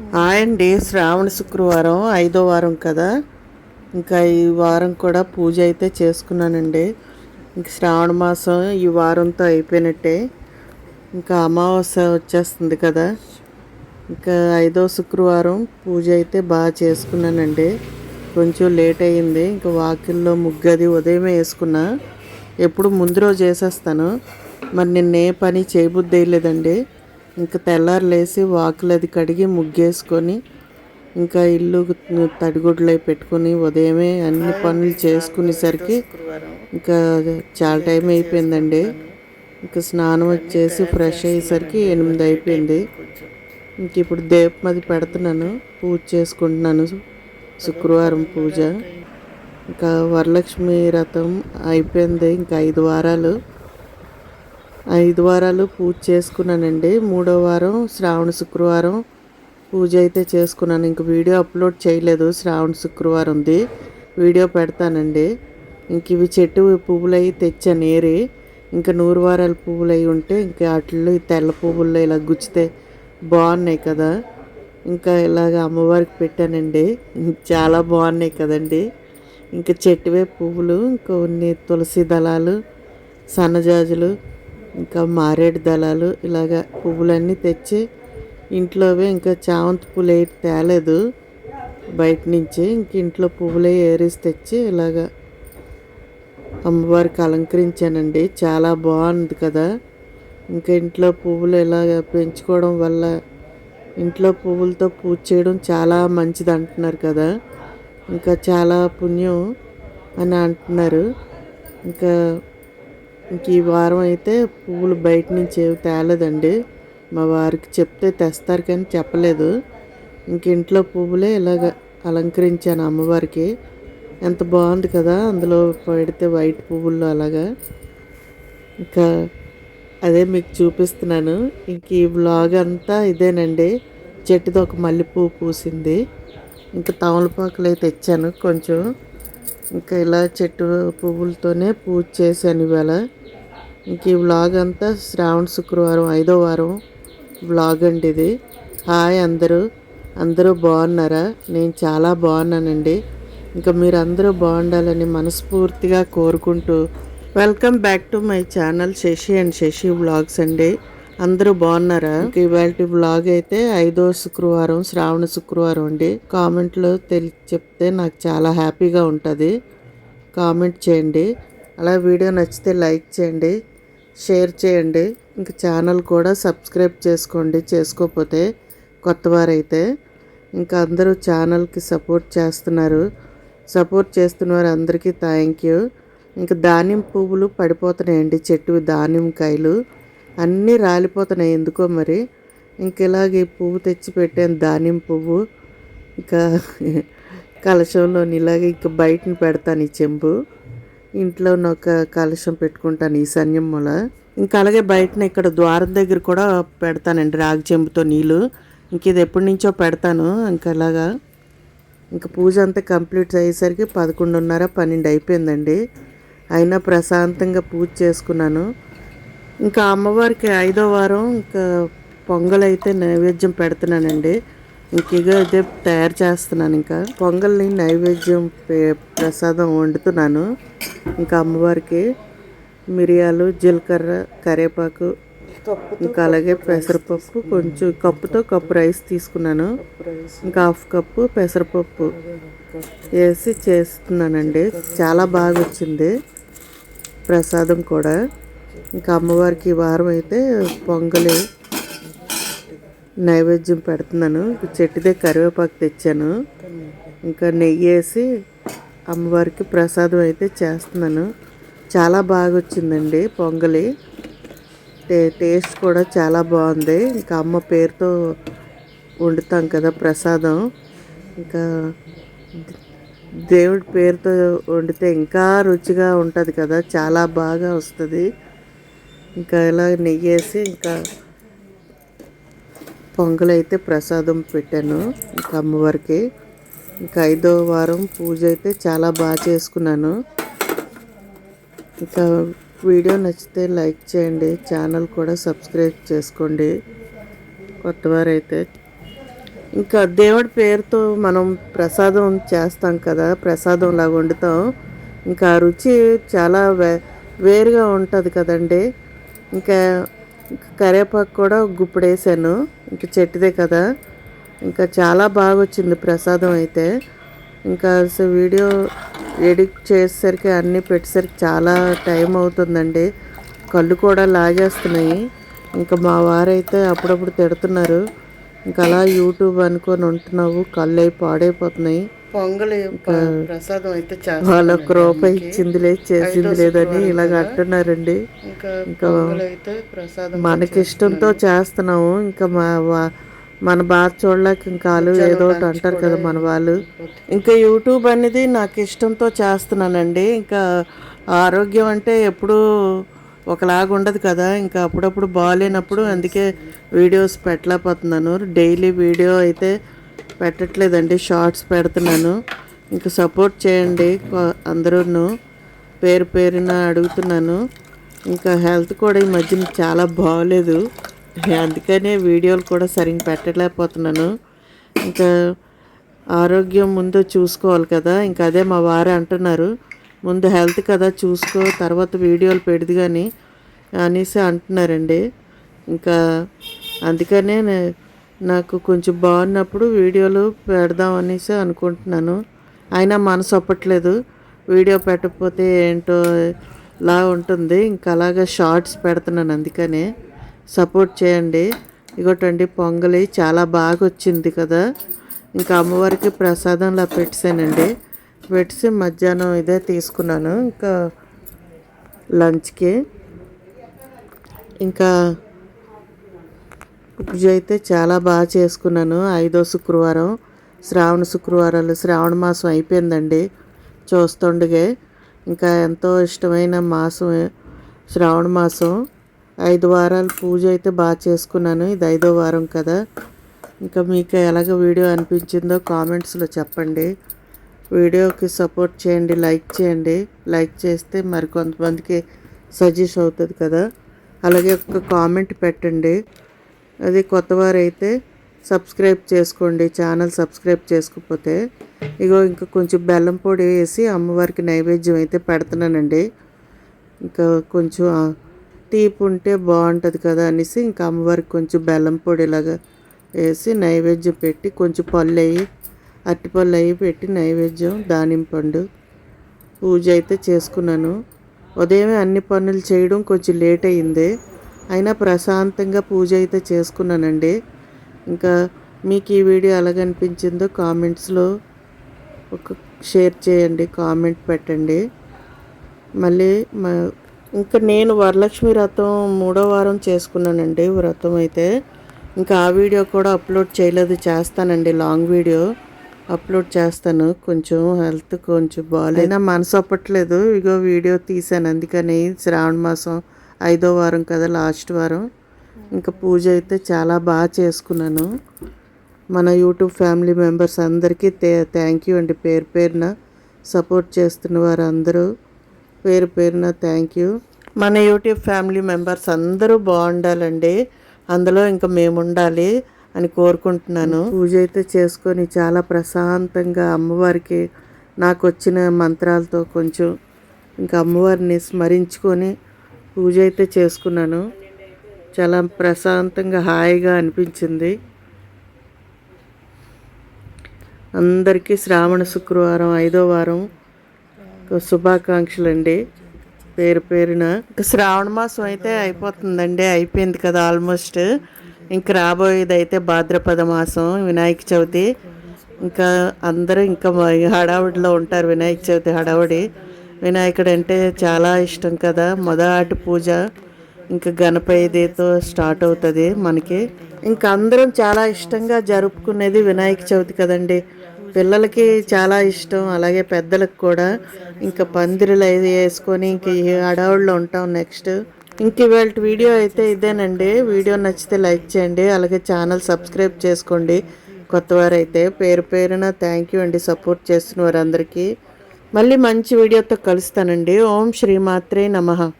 ఆయండి అండి శ్రావణ శుక్రవారం ఐదో వారం కదా. ఇంకా ఈ వారం కూడా పూజ అయితే చేసుకున్నానండి. ఇంక శ్రావణ మాసం ఈ వారంతో అయిపోయినట్టే. ఇంకా అమావాస్య వచ్చేస్తుంది కదా. ఇంకా ఐదో శుక్రవారం పూజ అయితే బాగా చేసుకున్నానండి. కొంచెం లేట్ అయ్యింది. ఇంకా వాకిల్లో ముగ్గది ఉదయమే వేసుకున్నా. ఎప్పుడు ముందు రోజు వేసేస్తాను. మరి నిన్న ఏ పని చేయబుద్ధి వేయలేదండి ఇంకా తెల్లారు లేసి వాకులు అది కడిగి ముగ్గేసుకొని ఇంకా ఇల్లు తడిగుడ్లు పెట్టుకొని ఉదయమే అన్ని పనులు చేసుకునేసరికి ఇంకా చాలా టైం అయిపోయిందండి. ఇంకా స్నానం వచ్చేసి ఫ్రెష్ అయ్యేసరికి ఎనిమిది అయిపోయింది. ఇంక ఇప్పుడు దేవమది పెడుతున్నాను పూజ చేసుకుంటున్నాను శుక్రవారం పూజ. ఇంకా వరలక్ష్మి రథం అయిపోయింది ఇంకా ఐదు వారాలు. ఐదు వారాలు పూజ చేసుకున్నానండి. మూడో వారం శ్రావణ శుక్రవారం పూజ అయితే చేసుకున్నాను. ఇంక వీడియో అప్లోడ్ చేయలేదు. శ్రావణ శుక్రవారం ఉంది. వీడియో పెడతానండి. ఇంక ఇవి చెట్టు పువ్వులు అవి తెచ్చాను ఏరి ఇంకా నూరు వారాల పువ్వులు అవి ఉంటే ఇంకా వాటిల్లో ఈ తెల్ల పువ్వుల్లో ఇలా గుచ్చితే బాగున్నాయి కదా. ఇంకా ఇలాగ అమ్మవారికి పెట్టానండి. చాలా బాగున్నాయి కదండి. ఇంకా చెట్టువే పువ్వులు కొన్ని తులసి దళాలు సన్నజాజులు ఇంకా మారేడు దళాలు ఇలాగ పువ్వులన్నీ తెచ్చి ఇంట్లోవే ఇంకా చామంతి పూలు ఏటి తేలేదు. బయట నుంచి ఇంక ఇంట్లో పువ్వులే ఏరేసి తెచ్చి ఇలాగ అమ్మవారికి అలంకరించానండి. చాలా బాగుంది కదా. ఇంకా ఇంట్లో పువ్వులు ఇలాగ పెంచుకోవడం వల్ల ఇంట్లో పువ్వులతో పూజ చేయడం చాలా మంచిది అంటున్నారు కదా. ఇంకా చాలా పుణ్యం అని అంటున్నారు. ఇంకా ఇంక ఈ వారం అయితే పువ్వులు బయట నుంచి ఏమి తేలేదండి. మా వారికి చెప్తే తెస్తారు కానీ చెప్పలేదు. ఇంక ఇంట్లో పువ్వులే ఇలాగ అలంకరించాను అమ్మవారికి. ఎంత బాగుంది కదా అందులో పెడితే వైట్ పువ్వుల్లో అలాగా. ఇంకా అదే మీకు చూపిస్తున్నాను. ఇంక ఈ బ్లాగ్ అంతా ఇదేనండి. చెట్టుది ఒక మల్లెపువ్వు పూసింది. ఇంకా తమలపాకులు అయితే తెచ్చాను కొంచెం. ఇంకా ఇలా చెట్టు పువ్వులతోనే పూజ చేశాను ఇవాళ. ఇంక ఈ వ్లాగ్ అంతా శ్రావణ శుక్రవారం ఐదో వారం వ్లాగ్ అండి ఇది. హాయ్ అందరూ. అందరూ బాగున్నారా? నేను చాలా బాగున్నానండి. ఇంకా మీరు అందరూ బాగుండాలని మనస్ఫూర్తిగా కోరుకుంటూ welcome back to my channel Sashi and Sashi vlogs అండి. అందరూ బాగున్నారా? ఇవాళ బ్లాగ్ అయితే ఐదో శుక్రవారం శ్రావణ శుక్రవారం అండి. కామెంట్లో తెలి చెప్తే నాకు చాలా హ్యాపీగా ఉంటుంది. కామెంట్ చేయండి. అలా వీడియో నచ్చితే లైక్ చేయండి. షేర్ చేయండి. ఇంకా ఛానల్ కూడా సబ్స్క్రైబ్ చేసుకోండి. చేసుకోకపోతే కొత్త వారైతే ఇంకా అందరూ ఛానల్కి సపోర్ట్ చేస్తున్నారు. సపోర్ట్ చేస్తున్న వారు అందరికీ థ్యాంక్ యూ ఇంకా ధాన్యం పువ్వులు పడిపోతున్నాయండి. చెట్టు ధాన్యం కాయలు. అన్నీ రాలిపోతున్నాయి ఎందుకో మరి. ఇంక ఇలాగే పువ్వు తెచ్చి పెట్టాను ధాన్యం పువ్వు. ఇంకా కలశంలోని ఇలాగే ఇంక బయటని పెడతాను ఈ చెంబు. ఇంట్లో ఒక కలశం పెట్టుకుంటాను ఈ సన్యం మూల ఇంకా అలాగే బయటన ఇక్కడ ద్వారం దగ్గర కూడా పెడతానండి రాగి చెంబుతో నీళ్ళు. ఇంక ఇది ఎప్పటి నుంచో పెడతాను ఇంకా ఇలాగా ఇంకా పూజ అంతా కంప్లీట్ అయ్యేసరికి పదకొండున్నర పన్నెండు అయిపోయిందండి. అయినా ప్రశాంతంగా పూజ చేసుకున్నాను. ఇంకా అమ్మవారికి ఐదో వారం ఇంకా పొంగల్ అయితే నైవేద్యం పెడుతున్నానండి. ఇంక ఇదే తయారు చేస్తున్నాను ఇంకా. పొంగల్ని నైవేద్యం ప్రసాదం వండుతున్నాను. ఇంకా అమ్మవారికి మిరియాలు జీలకర్ర కరివేపాకు ఇంకా అలాగే పెసరపప్పు కొంచెం కప్పుతో కప్పు రైస్ తీసుకున్నాను. ఇంకా హాఫ్ కప్పు పెసరపప్పు వేసి చేస్తున్నానండి. చాలా బాగా వచ్చింది. ప్రసాదం కూడా. ఇంకా అమ్మవారికి వారం అయితే పొంగలి నైవేద్యం పెడుతున్నాను. చెట్టుదే కరివేపాకు తెచ్చాను. ఇంకా నెయ్యి వేసి అమ్మవారికి ప్రసాదం అయితే చేస్తున్నాను. చాలా బాగా వచ్చిందండి పొంగలి. టే టేస్ట్ కూడా చాలా బాగుంది. ఇంకా అమ్మ పేరుతో వండుతాం కదా ప్రసాదం. ఇంకా దేవుడి పేరుతో వండితే ఇంకా రుచిగా ఉంటుంది కదా. చాలా బాగా వస్తుంది. ఇంకా ఇలా నెయ్యి వేసి ఇంకా పొంగలైతే అయితే ప్రసాదం పెట్టాను ఇంకా అమ్మవారికి. ఇంకా ఐదో వారం పూజ అయితే చాలా బాగా చేసుకున్నాను. ఇంకా వీడియో నచ్చితే లైక్ చేయండి ఛానల్ కూడా సబ్స్క్రైబ్ చేసుకోండి. కొత్తవారైతే ఇంకా దేవుడి పేరుతో మనం ప్రసాదం చేస్తాం కదా ప్రసాదం లాగా వండుతాం. ఇంకా ఆ రుచి చాలా వే వేరుగా ఉంటుంది కదండి. ఇంకా కరివేపాకు కూడా గుప్పుడు వేసాను ఇంకా చెట్టుదే కదా. ఇంకా చాలా బాగా వచ్చింది ప్రసాదం అయితే. ఇంకా అసలు వీడియో ఎడిట్ చేసేసరికి అన్నీ పెట్టేసరికి చాలా టైం అవుతుందండి. కళ్ళు కూడా లాగేస్తున్నాయి. ఇంకా మా వారైతే అప్పుడప్పుడు తిడుతున్నారు. ఇంకా అలా యూట్యూబ్ అనుకొని ఉంటున్నావు. కళ్ళు అయి పాడైపోతున్నాయి. పొంగలి ప్రసాదం అయితే వాళ్ళొక్క రూపాయి ఇచ్చింది లేదు చేసింది లేదని ఇలాగ అంటున్నారండి. ఇంకా మనకి ఇష్టంతో చేస్తున్నాము. ఇంకా మా మన బాధ చూడలేక ఇంకా వాళ్ళు ఏదో ఒకటి అంటారు కదా మన వాళ్ళు. ఇంకా యూట్యూబ్ అనేది నాకు ఇష్టంతో చేస్తున్నానండి. ఇంకా ఆరోగ్యం అంటే ఎప్పుడూ ఒకలాగా ఉండదు కదా. ఇంకా అప్పుడప్పుడు బాగాలేనప్పుడు అందుకే వీడియోస్ పెట్టలేకపోతున్నాను. డైలీ వీడియో అయితే పెట్టట్లేదండి షార్ట్స్ పెడుతున్నాను. ఇంకా సపోర్ట్ చేయండి అందరూ పేరు పేరున అడుగుతున్నాను. ఇంకా హెల్త్ కూడా ఈ మధ్యన చాలా బాగోలేదు అందుకనే వీడియోలు కూడా సరిగ్గా పెట్టలేకపోతున్నాను. ఇంకా ఆరోగ్యం ముందు చూసుకోవాలి కదా. ఇంకా అదే మా వారు అంటున్నారు. ముందు హెల్త్ కదా చూసుకో తర్వాత వీడియోలు పెడుదు కానీ అనేసి అంటున్నారండి. ఇంకా అందుకనే నేను నాకు కొంచెం బాగున్నప్పుడు వీడియోలు పెడదాం అనేసి అనుకుంటున్నాను. అయినా మనసు ఒప్పట్లేదు. వీడియో పెట్టకపోతే ఏంటో లా ఉంటుంది. ఇంకా అలాగా షార్ట్స్ పెడుతున్నాను అందుకనే. సపోర్ట్ చేయండి. ఇగోటండి పొంగలి చాలా బాగా వచ్చింది కదా. ఇంకా అమ్మవారికి ప్రసాదంలా పెట్టానండి పెట్టి మధ్యాహ్నం ఇదే తీసుకున్నాను. ఇంకా లంచ్కి. ఇంకా పూజ అయితే చాలా బాగా చేసుకున్నాను. ఐదో శుక్రవారం శ్రావణ శుక్రవారాలు శ్రావణ మాసం అయిపోయిందండి. చూస్తుండగే ఇంకా ఎంతో ఇష్టమైన మాసం శ్రావణ మాసం. ఐదు వారాలు పూజ అయితే బాగా చేసుకున్నాను. ఇది ఐదో వారం కదా. ఇంకా మీకు ఎలాగ వీడియో అనిపించిందో కామెంట్స్లో చెప్పండి. వీడియోకి సపోర్ట్ చేయండి లైక్ చేయండి. లైక్ చేస్తే మరి కొంతమందికి సజెస్ట్ అవుతుంది కదా. అలాగే ఒక కామెంట్ పెట్టండి. అది కొత్తవారైతే సబ్స్క్రైబ్ చేసుకోండి ఛానల్ సబ్స్క్రైబ్ చేసుకోకపోతే ఇగో ఇంకా కొంచెం బెల్లం పొడి వేసి అమ్మవారికి నైవేద్యం అయితే పెడుతున్నానండి. ఇంకా కొంచెం టీప్ తీపి ఉంటే బాగుంటుంది కదా అనేసి ఇంకా అమ్మవారికి కొంచెం బెల్లం పొడి ఇలాగా వేసి నైవేద్యం పెట్టి కొంచెం పళ్ళు అయ్యి అరటిపళ్ళు అవి పెట్టి నైవేద్యం దానిమ్మ పండు పూజ అయితే చేసుకున్నాను. ఉదయమే అన్ని పనులు చేయడం కొంచెం లేట్ అయింది అయినా ప్రశాంతంగా పూజ అయితే చేసుకున్నానండి. ఇంకా మీకు ఈ వీడియో ఎలాగనిపించిందో కామెంట్స్లో ఒక షేర్ చేయండి కామెంట్ పెట్టండి. మళ్ళీ మా ఇంకా నేను వరలక్ష్మి వ్రతం మూడో వారం చేసుకున్నానండి వ్రతం అయితే. ఇంకా ఆ వీడియో కూడా అప్లోడ్ చేయలేదు చేస్తానండి. లాంగ్ వీడియో అప్లోడ్ చేస్తాను. కొంచెం హెల్త్ కొంచెం బాగాలేనా మనసు అప్పట్లేదు. ఇగో వీడియో తీసాను అందుకని శ్రావణ మాసం ఐదో వారం కదా లాస్ట్ వారం. ఇంకా పూజ అయితే చాలా బాగా చేసుకున్నాను. మన యూట్యూబ్ ఫ్యామిలీ మెంబర్స్ అందరికీ థ్యాంక్ యూ అండి. పేరు పేరున సపోర్ట్ చేస్తున్న వారు అందరూ పేరు పేరున థ్యాంక్ యూ. మన యూట్యూబ్ ఫ్యామిలీ మెంబర్స్ అందరూ బాగుండాలండి. అందులో ఇంకా మేము ఉండాలి అని కోరుకుంటున్నాను. పూజ అయితే చేసుకొని చాలా ప్రశాంతంగా అమ్మవారికి నాకు వచ్చిన మంత్రాలతో కొంచెం ఇంకా అమ్మవారిని స్మరించుకొని పూజ అయితే చేసుకున్నాను. చాలా ప్రశాంతంగా హాయిగా అనిపించింది. అందరికీ శ్రావణ శుక్రవారం ఐదో వారం శుభాకాంక్షలు అండి. పేరు పేరున ఇంకా శ్రావణ మాసం అయితే అయిపోతుందండి. అయిపోయింది కదా ఆల్మోస్ట్. ఇంకా రాబోయేది అయితే భాద్రపద మాసం వినాయక చవితి. ఇంకా అందరూ ఇంకా హడావుడిలో ఉంటారు. వినాయక చవితి హడావుడి. వినాయకుడు అంటే చాలా ఇష్టం కదా. మొదటి పూజ ఇంకా గణపతితో స్టార్ట్ అవుతుంది మనకి. ఇంకా అందరం చాలా ఇష్టంగా జరుపుకునేది వినాయక చవితి కదండి. పిల్లలకి చాలా ఇష్టం అలాగే పెద్దలకు కూడా. ఇంకా పందిరులు అవి వేసుకొని ఇంక అడవుల్లో ఉంటాం నెక్స్ట్. ఇంక ఇవాళ వీడియో అయితే ఇదేనండి. వీడియో నచ్చితే లైక్ చేయండి అలాగే ఛానల్ సబ్స్క్రైబ్ చేసుకోండి. కొత్తవారైతే పేరు పేరున థ్యాంక్ యూ అండి సపోర్ట్ చేస్తున్న వారందరికీ. మళ్ళీ మంచి వీడియోతో కలుస్తానండి. ఓం శ్రీమాత్రే నమః.